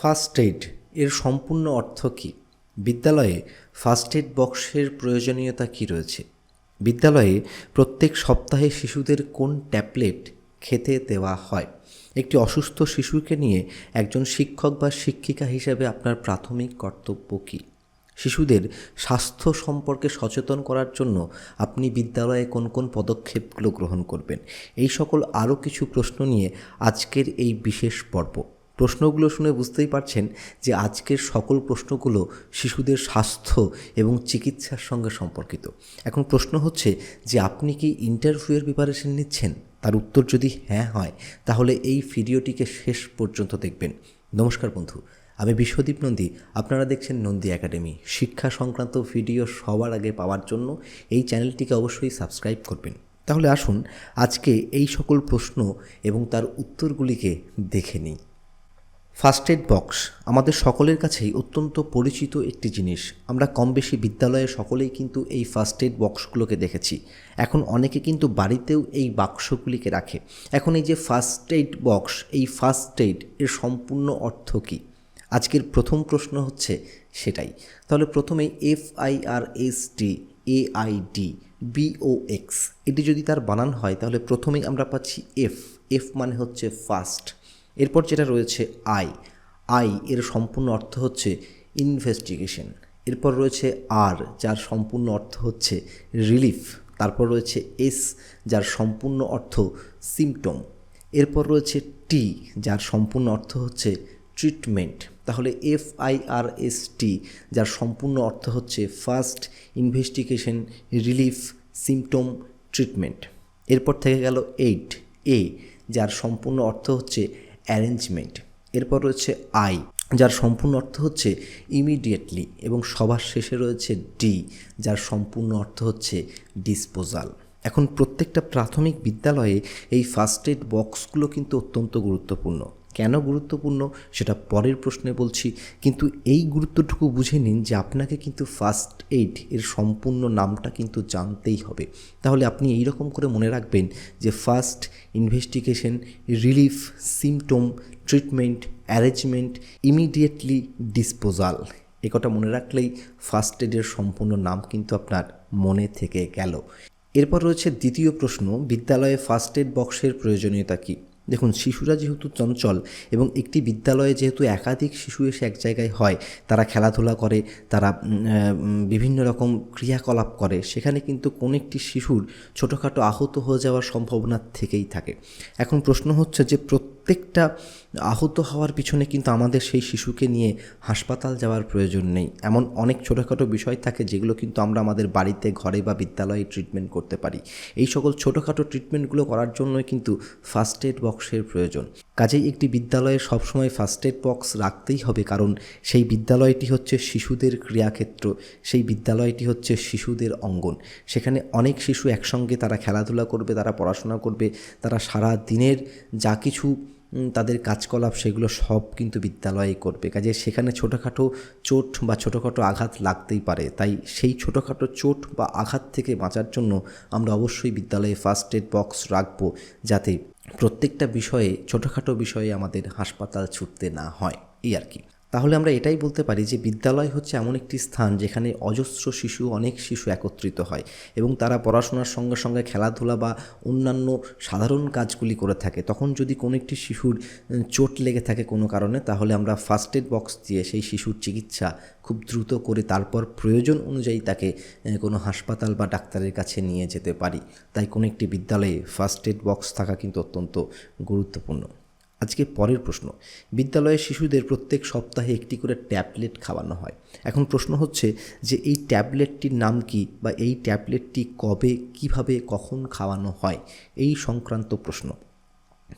First aid এর সম্পূর্ণ অর্থ কী? বিদ্যালয়ে ফার্স্ট এইড বক্সের প্রয়োজনীয়তা কী রয়েছে? বিদ্যালয়ে প্রত্যেক সপ্তাহে শিশুদের কোন ট্যাবলেট খেতে দেওয়া হয়? একটি অসুস্থ শিশুকে নিয়ে একজন শিক্ষক বা শিক্ষিকা হিসেবে আপনার প্রাথমিক কর্তব্য কী? শিশুদের স্বাস্থ্য সম্পর্কে সচেতন করার জন্য আপনি বিদ্যালয়ে কোন কোন পদক্ষেপগুলো গ্রহণ করবেন? এই সকল আরও কিছু প্রশ্ন নিয়ে আজকের এই বিশেষ পর্ব। প্রশ্নগুলো শুনে বুঝতেই পারছেন যে আজকের সকল প্রশ্নগুলো শিশুদের স্বাস্থ্য এবং চিকিৎসার সঙ্গে সম্পর্কিত। এখন প্রশ্ন হচ্ছে যে আপনি কি ইন্টারভিউয়ের প্রিপারেশন নিচ্ছেন? তার উত্তর যদি হ্যাঁ হয়, তাহলে এই ভিডিওটিকে শেষ পর্যন্ত দেখবেন। নমস্কার বন্ধু, আমি বিশ্বদীপ নন্দী। আপনারা দেখছেন নন্দী একাডেমি। শিক্ষা সংক্রান্ত ভিডিও সবার আগে পাওয়ার জন্য এই চ্যানেলটিকে অবশ্যই সাবস্ক্রাইব করবেন। তাহলে আসুন আজকে এই সকল প্রশ্ন এবং তার উত্তরগুলিকে দেখে নিই। ফার্স্ট এড বক্স আমাদের সকলের কাছেই অত্যন্ত পরিচিত একটি জিনিস। আমরা কম বেশি বিদ্যালয়ে সকলেই কিন্তু এই ফার্স্ট এড বক্সগুলোকে দেখেছি। এখন অনেকে কিন্তু বাড়িতেও এই বাক্সগুলিকে রাখে। এখন এই যে ফার্স্ট এইড বক্স এই ফার্স্ট এইড এর সম্পূর্ণ অর্থ কী? আজকের প্রথম প্রশ্ন হচ্ছে সেটাই। তাহলে প্রথমে F I R S T A I D B O X এটি যদি তার বানান হয় তাহলে প্রথমেই আমরা পাচ্ছি এফ এফ মানে হচ্ছে ফার্স্ট এরপর যেটা রয়েছে আই আই এর সম্পূর্ণ অর্থ হচ্ছে ইনভেস্টিগেশন এরপর রয়েছে আর, যার সম্পূর্ণ অর্থ হচ্ছে রিলিফ তারপর রয়েছে এস, যার সম্পূর্ণ অর্থ সিমটম এরপর রয়েছে টি যার সম্পূর্ণ অর্থ হচ্ছে ট্রিটমেন্ট তাহলে F I R S T যার সম্পূর্ণ অর্থ হচ্ছে first investigation relief symptom treatment এরপর থেকে গেল এইট এ যার সম্পূর্ণ অর্থ হচ্ছে অ্যারেঞ্জমেন্ট এরপর রয়েছে আই যার সম্পূর্ণ অর্থ হচ্ছে ইমিডিয়েটলি এবং সবার শেষে রয়েছে ডি যার সম্পূর্ণ অর্থ হচ্ছে ডিসপোজাল এখন প্রত্যেকটা প্রাথমিক বিদ্যালয়ে এই ফার্স্ট এড বক্সগুলো কিন্তু অত্যন্ত গুরুত্বপূর্ণ। কেন গুরুত্বপূর্ণ সেটা পরের প্রশ্নে বলছি। কিন্তু এই গুরুত্বটুকু বুঝে নিন যে আপনাকে কিন্তু ফার্স্ট এইড এর সম্পূর্ণ নামটা কিন্তু জানতেই হবে। তাহলে আপনি এই রকম করে মনে রাখবেন যে first investigation relief symptom treatment arrangement immediately disposal একটা মনে রাখলেই ফার্স্ট এডের সম্পূর্ণ নাম কিন্তু আপনার মনে থেকে গেল। এরপর রয়েছে দ্বিতীয় প্রশ্ন, বিদ্যালয়ে ফার্স্ট এড বক্সের প্রয়োজনীয়তা কী? দেখুন, শিশুরা যেহেতু চঞ্চল এবং একটি বিদ্যালয়ে যেহেতু একাধিক শিশু এসে এক জায়গায় হয়, তারা খেলাধুলা করে, তারা বিভিন্ন রকম ক্রিয়াকলাপ করে, সেখানে কিন্তু কোনো একটি শিশুর ছোটোখাটো আহত হয়ে যাওয়ার সম্ভাবনা থেকেই থাকে। এখন প্রশ্ন হচ্ছে যে প্রত্যেকটা আহত হওয়ার পিছনে কিন্তু আমাদের সেই শিশুকে নিয়ে হাসপাতাল যাওয়ার প্রয়োজন নেই। এমন অনেক ছোটোখাটো বিষয় থাকে যেগুলো কিন্তু আমরা আমাদের বাড়িতে, ঘরে বা বিদ্যালয়ে ট্রিটমেন্ট করতে পারি। এই সকল ছোটোখাটো ট্রিটমেন্টগুলো করার জন্যই কিন্তু ফার্স্ট এড বক্সের প্রয়োজন। কাজেই একটি বিদ্যালয়ে সবসময় ফার্স্ট এড বক্স রাখতেই হবে, কারণ সেই বিদ্যালয়টি হচ্ছে শিশুদের ক্রিয়াক্ষেত্র, সেই বিদ্যালয়টি হচ্ছে শিশুদের অঙ্গন। সেখানে অনেক শিশু একসঙ্গে তারা খেলাধুলা করবে, তারা পড়াশোনা করবে, তারা সারা দিনের যা কিছু তাদের কাজকলাপ সেগুলো সব কিন্তু বিদ্যালয়ে করবে। কাজে সেখানে ছোটোখাটো চোট বা ছোটোখাটো আঘাত লাগতেই পারে, তাই সেই ছোটোখাটো চোট বা আঘাত থেকে বাঁচার জন্য আমরা অবশ্যই বিদ্যালয়ে ফার্স্ট এড বক্স রাখব, যাতে প্রত্যেকটা বিষয়ে ছোটোখাটো বিষয়ে আমাদের হাসপাতাল ছুটতে না হয় এই আর কি। তাহলে আমরা এটাই বলতে পারি যে বিদ্যালয় হচ্ছে এমন একটি স্থান যেখানে অজস্র শিশু, অনেক শিশু একত্রিত হয় এবং তারা পড়াশোনার সঙ্গে সঙ্গে খেলাধুলা বা অন্যান্য সাধারণ কাজগুলি করে থাকে। তখন যদি কোনো একটি শিশুর চোট লেগে থাকে কোনো কারণে, তাহলে আমরা ফার্স্ট এড বক্স দিয়ে সেই শিশুর চিকিৎসা খুব দ্রুত করে তারপর প্রয়োজন অনুযায়ী তাকে কোনো হাসপাতাল বা ডাক্তারের কাছে নিয়ে যেতে পারি। তাই কোনো একটি বিদ্যালয়ে ফার্স্ট এড বক্স থাকা কিন্তু অত্যন্ত গুরুত্বপূর্ণ। আজকে পরের প্রশ্ন, বিদ্যালয়ে শিশুদের প্রত্যেক সপ্তাহে একটি করে ট্যাবলেট খাওয়ানো হয়। এখন প্রশ্ন হচ্ছে যে এই ট্যাবলেটটির নাম কি বা এই ট্যাবলেটটি কবে, কীভাবে, কখন খাওয়ানো হয়? এই সংক্রান্ত প্রশ্ন।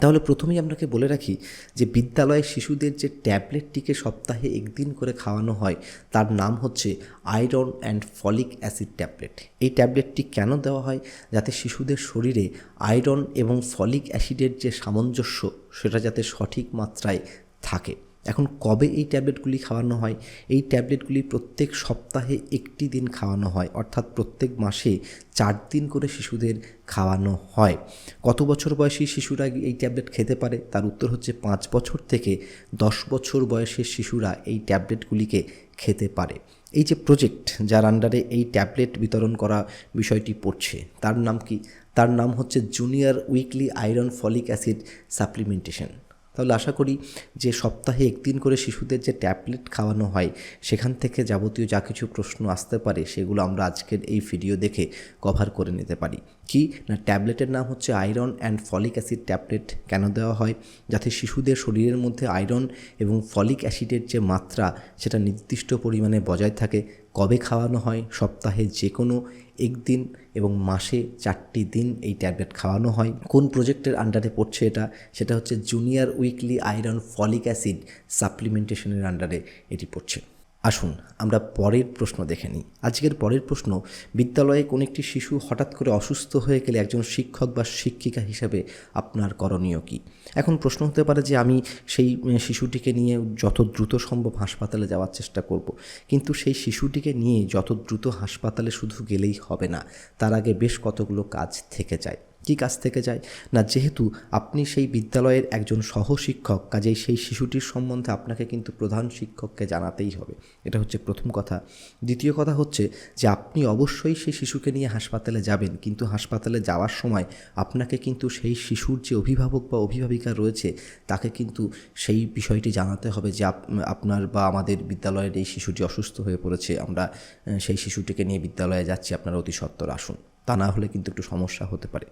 তাহলে প্রথমেই আপনাকে বলে রাখি যে বিদ্যালয়ে শিশুদের যে ট্যাবলেটটিকে সপ্তাহে একদিন করে খাওয়ানো হয়, তার নাম হচ্ছে iron and folic acid tablet. এই ট্যাবলেটটি কেন দেওয়া হয়? যাতে শিশুদের শরীরে আয়রন এবং ফলিক অ্যাসিডের যে সামঞ্জস্য, সেটা যাতে সঠিক মাত্রায় থাকে। এখন কবে এই ট্যাবলেটগুলি খাওয়ানো হয়? এই ট্যাবলেটগুলি প্রত্যেক সপ্তাহে একটি দিন খাওয়ানো হয়, অর্থাৎ প্রত্যেক মাসে চার দিন করে শিশুদের খাওয়ানো হয়। কত বছর বয়সী শিশুরা এই ট্যাবলেট খেতে পারে? তার উত্তর হচ্ছে পাঁচ বছর থেকে দশ বছর বয়সের শিশুরা এই ট্যাবলেটগুলিকে খেতে পারে। এই যে প্রজেক্ট যার আন্ডারে এই ট্যাবলেট বিতরণ করা বিষয়টি পড়ছে, তার নাম কি? তার নাম হচ্ছে junior weekly iron folic acid supplementation. তাহলে আশা করি যে সপ্তাহে একদিন করে শিশুদের যে ট্যাবলেট খাওয়ানো হয়, সেখান থেকে যাবতীয় যা কিছু প্রশ্ন আসতে পারে, সেগুলো আমরা আজকের এই ভিডিও দেখে কভার করে নিতে পারি। কি? না, ট্যাবলেটের নাম হচ্ছে iron and folic acid tablet কেন দেওয়া হয়? যাতে শিশুদের শরীরের মধ্যে আয়রন এবং ফলিক অ্যাসিডের যে মাত্রা, সেটা নির্দিষ্ট পরিমাণে বজায় থাকে। কবে খাওয়ানো হয়? সপ্তাহে যে কোনো একদিন এবং মাসে চারটি দিন এই ট্যাবলেট খাওয়ানো হয়। কোন প্রজেক্টের আন্ডারে পড়ছে এটা? সেটা হচ্ছে junior weekly iron folic acid সাপ্লিমেন্টেশনের আন্ডারে এটি পড়ছে। আসুন, আমরা পরের প্রশ্ন দেখে নিই। আজকের পরের প্রশ্ন, বিদ্যালয়ে কোনো একটি শিশু হঠাৎ করে অসুস্থ হয়ে গেলে একজন শিক্ষক বা শিক্ষিকা হিসাবে আপনার করণীয় কী? এখন প্রশ্ন হতে পারে যে আমি সেই শিশুটিকে নিয়ে যত দ্রুত সম্ভব হাসপাতালে যাওয়ার চেষ্টা করব। কিন্তু সেই শিশুটিকে নিয়ে যত দ্রুত হাসপাতালে শুধু গেলেই হবে না, তার আগে বেশ কতগুলো কাজ থেকে যায়। কী কাছ থেকে যায়। না, যেহেতু আপনি সেই বিদ্যালয়ের একজন সহশিক্ষক, কাজেই সেই শিশুটির সম্বন্ধে আপনাকে কিন্তু প্রধান শিক্ষককে জানাতেই হবে। এটা হচ্ছে প্রথম কথা। দ্বিতীয় কথা হচ্ছে যে, আপনি অবশ্যই সেই শিশুকে নিয়ে হাসপাতালে যাবেন, কিন্তু হাসপাতালে যাওয়ার সময় আপনাকে কিন্তু সেই শিশুর যে অভিভাবক বা অভিভাবিকা রয়েছে, তাকে কিন্তু সেই বিষয়টি জানাতে হবে যে আপনার বা আমাদের বিদ্যালয়ের এই শিশুটি অসুস্থ হয়ে পড়েছে, আমরা সেই শিশুটিকে নিয়ে বিদ্যালয়ে যাচ্ছি, আপনারা অতি সত্বর আসুন। তা না হলে কিন্তু একটু সমস্যা হতে পারে।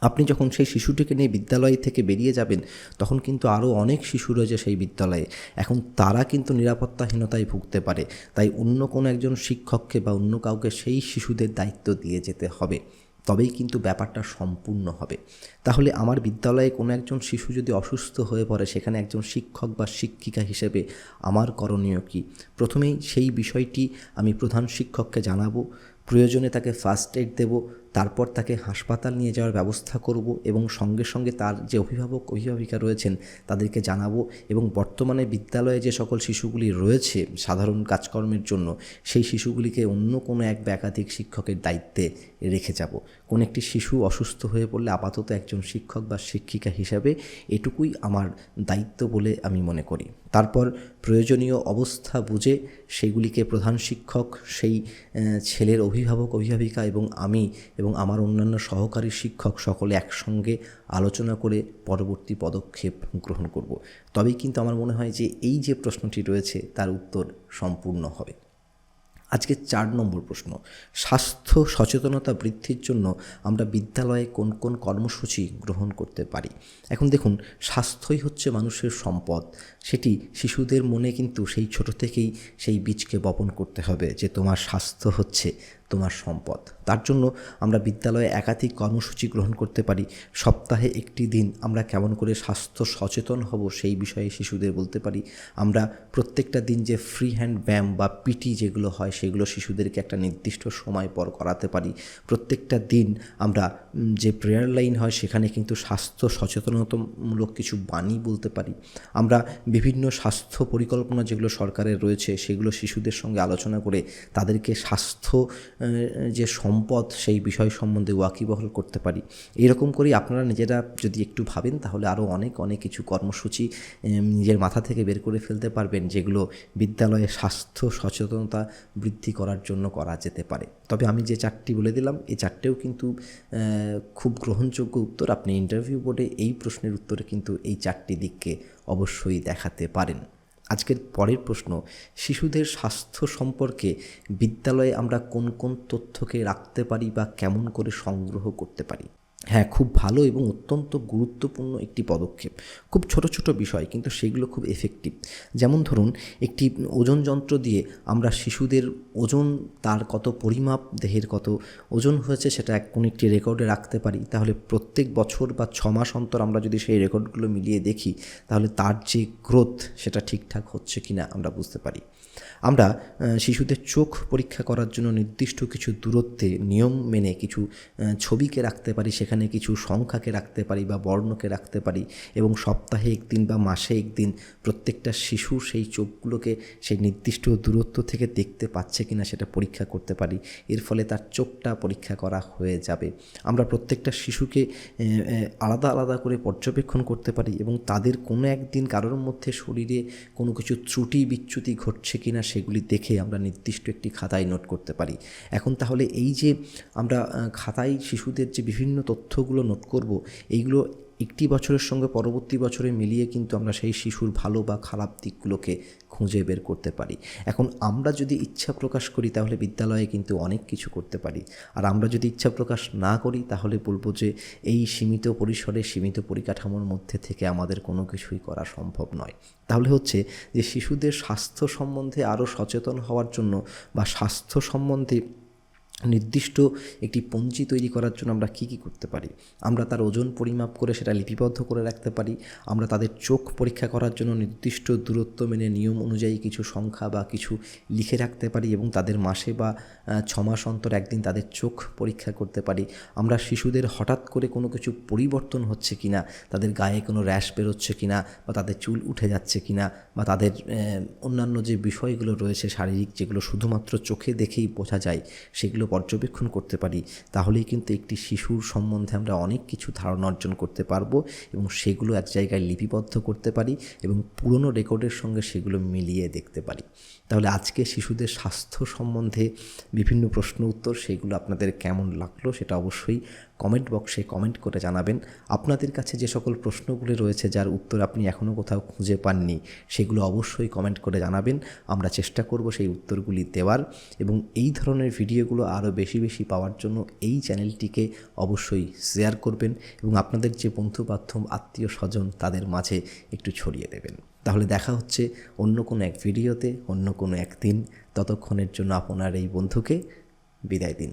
আপনি যখন সেই শিশুটিকে নিয়ে বিদ্যালয় থেকে বেরিয়ে যাবেন, তখন কিন্তু আরও অনেক শিশু রয়েছে সেই বিদ্যালয়ে। এখন তারা কিন্তু নিরাপত্তাহীনতায় ভুগতে পারে। তাই অন্য কোনো একজন শিক্ষককে বা অন্য কাউকে সেই শিশুদের দায়িত্ব দিয়ে যেতে হবে। তবেই কিন্তু ব্যাপারটা সম্পূর্ণ হবে। তাহলে আমার বিদ্যালয়ে কোনো একজন শিশু যদি অসুস্থ হয়ে পড়ে, সেখানে একজন শিক্ষক বা শিক্ষিকা হিসেবে আমার করণীয় কী? প্রথমেই সেই বিষয়টি আমি প্রধান শিক্ষককে জানাব। প্রয়োজনে তাকে ফার্স্ট এড দেবো। তারপর তাকে হাসপাতাল নিয়ে যাওয়ার ব্যবস্থা করব এবং সঙ্গে সঙ্গে তার যে অভিভাবক, অভিভাবিকা রয়েছেন তাদেরকে জানাব এবং বর্তমানে বিদ্যালয়ে যে সকল শিশুগুলি রয়েছে সাধারণ কাজকর্মের জন্য, সেই শিশুগুলিকে অন্য কোনো এক বা একাধিক শিক্ষকের দায়িত্বে রেখে যাব। কোন একটি শিশু অসুস্থ হয়ে পড়লে আপাতত একজন শিক্ষক বা শিক্ষিকা হিসাবে এটুকুই আমার দায়িত্ব বলে আমি মনে করি। তারপর প্রয়োজনীয় অবস্থা বুঝে সেগুলিকে প্রধান শিক্ষক, সেই ছেলের অভিভাবক, অভিভাবিকা এবং আমি এবং আমার অন্যান্য সহকারী শিক্ষক সকলে একসঙ্গে আলোচনা করে পরবর্তী পদক্ষেপ গ্রহণ করব। তবেই কিন্তু আমার মনে হয় যে এই যে প্রশ্নটি রয়েছে, তার উত্তর সম্পূর্ণ হবে। আজকে চার নম্বর প্রশ্ন, স্বাস্থ্য সচেতনতা বৃদ্ধির জন্য আমরা বিদ্যালয়ে কোন কোন কর্মসূচি গ্রহণ করতে পারি? এখন দেখুন, স্বাস্থ্যই হচ্ছে মানুষের সম্পদ। সেটি শিশুদের মনে কিন্তু সেই ছোট থেকেই সেই বীজকে বপন করতে হবে যে তোমার স্বাস্থ্য হচ্ছে তোমার সম্পদ। তার জন্য আমরা বিদ্যালয়ে একাধিক কর্মসূচি গ্রহণ করতে পারি। সপ্তাহে একটি দিন আমরা কেমন করে স্বাস্থ্য সচেতন হব সেই বিষয়ে শিশুদের বলতে পারি। আমরা প্রত্যেকটা দিন যে ফ্রি হ্যান্ড ব্যায়াম বা পিটি যেগুলো হয়, সেগুলো শিশুদেরকে একটা নির্দিষ্ট সময় পর করাতে পারি। প্রত্যেকটা দিন আমরা যে প্রেয়ার লাইন হয়, সেখানে কিন্তু স্বাস্থ্য সচেতনতামূলক কিছু বাণী বলতে পারি। আমরা বিভিন্ন স্বাস্থ্য পরিকল্পনা যেগুলো সরকারের রয়েছে, সেগুলো শিশুদের সঙ্গে আলোচনা করে তাদেরকে স্বাস্থ্য যে সম্পদ, সেই বিষয় সম্বন্ধে ওয়াকিবহল করতে পারি। এরকম করেই আপনারা নিজেরা যদি একটু ভাবেন, তাহলে আরও অনেক অনেক কিছু কর্মসূচি নিজের মাথা থেকে বের করে ফেলতে পারবেন, যেগুলো বিদ্যালয়ে স্বাস্থ্য সচেতনতা বৃদ্ধি করার জন্য করা যেতে পারে। তবে আমি যে চারটি বলে দিলাম, এই চারটেও কিন্তু খুব গ্রহণযোগ্য উত্তর। আপনি ইন্টারভিউ বোর্ডে এই প্রশ্নের উত্তরে কিন্তু এই চারটি দিককে অবশ্যই দেখাতে পারেন। আজকের পরের প্রশ্ন, শিশুদের স্বাস্থ্য সম্পর্কে বিদ্যালয়ে আমরা কোন কোন তথ্যকে রাখতে পারি বা কেমন করে সংগ্রহ করতে পারি? হ্যাঁ খুব ভালো এবং অত্যন্ত গুরুত্বপূর্ণ একটি পদক্ষেপ। খুব ছোট ছোট বিষয়, কিন্তু সেগুলো খুব এফেক্টিভ যেমন ধরুন, একটি ওজন যন্ত্র দিয়ে আমরা শিশুদের ওজন, তার কত পরিমাপ, দেহের কত ওজন হয়েছে সেটা এক কোনো একটি রেকর্ডে রাখতে পারি। তাহলে প্রত্যেক বছর বা ছ মাস অন্তর আমরা যদি সেই রেকর্ডগুলো মিলিয়ে দেখি, তাহলে তার যে গ্রোথ সেটা ঠিকঠাক হচ্ছে কি না আমরা বুঝতে পারি। আমরা শিশুদের চোখ পরীক্ষা করার জন্য নির্দিষ্ট কিছু দূরত্বে নিয়ম মেনে কিছু ছবিকে রাখতে পারি, সেখানে কিছু সংখ্যাকে রাখতে পারি বা বর্ণকে রাখতে পারি এবং সপ্তাহে একদিন বা মাসে একদিন প্রত্যেকটা শিশু সেই চোখগুলোকে সেই নির্দিষ্ট দূরত্ব থেকে দেখতে পাচ্ছে কিনা সেটা পরীক্ষা করতে পারি। এর ফলে তার চোখটা পরীক্ষা করা হয়ে যাবে। আমরা প্রত্যেকটা শিশুকে আলাদা আলাদা করে পর্যবেক্ষণ করতে পারি এবং তাদের কোনো একদিন কারোর মধ্যে শরীরে কোনো কিছু ত্রুটি বিচ্যুতি ঘটছে কিনা সেগুলি দেখে আমরা নির্দিষ্ট একটি খাতায় নোট করতে পারি। এখন তাহলে এই যে আমরা খাতায় শিশুদের যে বিভিন্ন তথ্যগুলো নোট করব, এইগুলো একটি বছরের সঙ্গে পরবর্তী বছরে মিলিয়ে কিন্তু আমরা সেই শিশুর ভালো বা খারাপ দিকগুলোকে খুঁজে বের করতে পারি। এখন আমরা যদি ইচ্ছা প্রকাশ করি, তাহলে বিদ্যালয়ে কিন্তু অনেক কিছু করতে পারি। আর আমরা যদি ইচ্ছা প্রকাশ না করি, তাহলে বলব যে এই সীমিত পরিসরে, সীমিত পরিকাঠামোর মধ্যে থেকে আমাদের কোনো কিছুই করা সম্ভব নয়। তাহলে হচ্ছে যে শিশুদের স্বাস্থ্য সম্বন্ধে আরও সচেতন হওয়ার জন্য বা স্বাস্থ্য সম্বন্ধে নির্দিষ্ট একটি পঞ্জি তৈরি করার জন্য আমরা কী কী করতে পারি? আমরা তার ওজন পরিমাপ করে সেটা লিপিবদ্ধ করে রাখতে পারি। আমরা তাদের চোখ পরীক্ষা করার জন্য নির্দিষ্ট দূরত্ব মেনে নিয়ম অনুযায়ী কিছু সংখ্যা বা কিছু লিখে রাখতে পারি এবং তাদের মাসে বা ছমাস অন্তর একদিন তাদের চোখ পরীক্ষা করতে পারি। আমরা শিশুদের হঠাৎ করে কোনো কিছু পরিবর্তন হচ্ছে কি না তাদের গায়ে কোনো র্যাশ বেরোচ্ছে কি না বা তাদের চুল উঠে যাচ্ছে কি না বা তাদের অন্যান্য যে বিষয়গুলো রয়েছে শারীরিক যেগুলো শুধুমাত্র চোখে দেখেই বোঝা যায়, সেগুলো পর্যবেক্ষণ করতে পারি, তাহলেই কিন্তু একটি শিশুর সম্বন্ধে আমরা অনেক কিছু ধারণা অর্জন করতে পারব এবং সেগুলো এক জায়গায় লিপিবদ্ধ করতে পারি এবং পুরনো রেকর্ডের সঙ্গে সেগুলো মিলিয়ে দেখতে পারি। তাহলে আজকে শিশুদের স্বাস্থ্য সম্বন্ধে বিভিন্ন প্রশ্ন উত্তর, সেগুলো আপনাদের কেমন লাগল সেটা অবশ্যই কমেন্ট বক্সে কমেন্ট করে জানাবেন। আপনাদের কাছে যে সকল প্রশ্নগুলি রয়েছে, যার উত্তর আপনি এখনও কোথাও খুঁজে পাননি, সেগুলো অবশ্যই কমেন্ট করে জানাবেন। আমরা চেষ্টা করব সেই উত্তরগুলি দেওয়ার এবং এই ধরনের ভিডিওগুলো আরও বেশি বেশি পাওয়ার জন্য এই চ্যানেলটিকে অবশ্যই শেয়ার করবেন এবং আপনাদের যে বন্ধু বান্ধব আত্মীয় স্বজন, তাদের মাঝে একটু ছড়িয়ে দেবেন। তাহলে দেখা হচ্ছে অন্য কোনো এক ভিডিওতে, অন্য কোনো এক দিন ততক্ষণের জন্য আপনার এই বন্ধুকে বিদায় দিন।